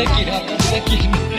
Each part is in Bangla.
Zeki, Zeki.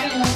Thank you.